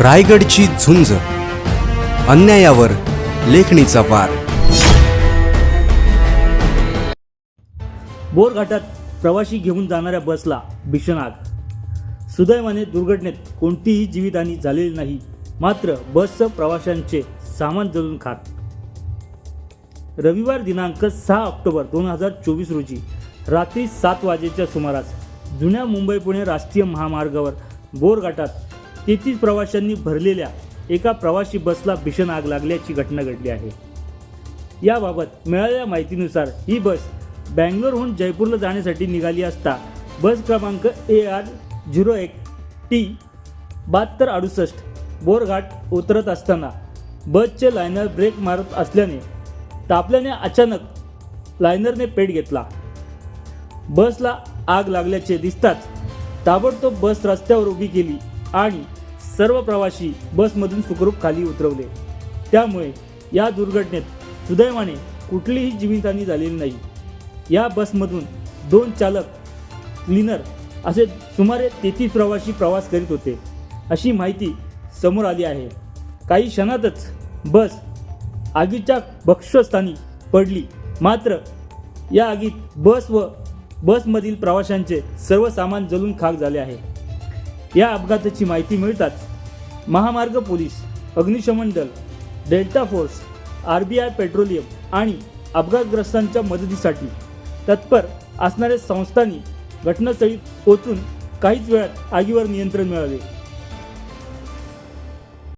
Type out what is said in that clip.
रायगडची झुंज. अन्यायावर लेखणीचा वार. बोरघाटात प्रवाशी घेऊन जाणाऱ्या बसला भीषण आग सुदैवाने दुर्घटनेत कोणतीही जीवितहानी झालेली नाही मात्र बसचं प्रवाशांचे सामान जळून खात रविवार दिनांक सहा ऑक्टोबर दोन हजार चोवीस रोजी रात्री सात वाजेच्या सुमारास जुन्या मुंबई पुणे राष्ट्रीय महामार्गावर बोरघाटात तेहतीस प्रवाशांनी भरलेल्या एका प्रवाशी बसला भीषण आग लागल्याची घटना घडली आहे. याबाबत मिळालेल्या माहितीनुसार ही बस बँगलोरहून जयपूरला जाण्यासाठी निघाली असता बस क्रमांक ए आर झिरो एक टी बहात्तर अडुसष्ट बोरघाट उतरत असताना बसचे लायनर ब्रेक मारत असल्याने तापल्याने अचानक लायनरने पेट घेतला. बसला आग लागल्याचे दिसताच ताबडतोब बस रस्त्यावर उभी केली आणि सर्व प्रवासी बसमधून सुखरूप खाली उतरवले. त्यामुळे या दुर्घटनेत सुदैवाने कुठलीही जीवितहानी झालेली नाही. या बसमधून दोन चालक क्लिनर असे सुमारे तेहतीस प्रवासी प्रवास करीत होते अशी माहिती समोर आली आहे. काही क्षणातच बस आगीच्या भक्षस्थानी पडली. मात्र या आगीत बस व बसमधील प्रवाशांचे सर्व सामान जळून खाक झाले आहे. या अपघाताची माहिती मिळताच महामार्ग पोलीस अग्निशमन दल delta force R B I petroleum आणि अपघातग्रस्तांच्या मदतीसाठी तत्पर असणाऱ्या संस्थांनी घटनास्थळी पोचून काहीच वेळात आगीवर नियंत्रण मिळाले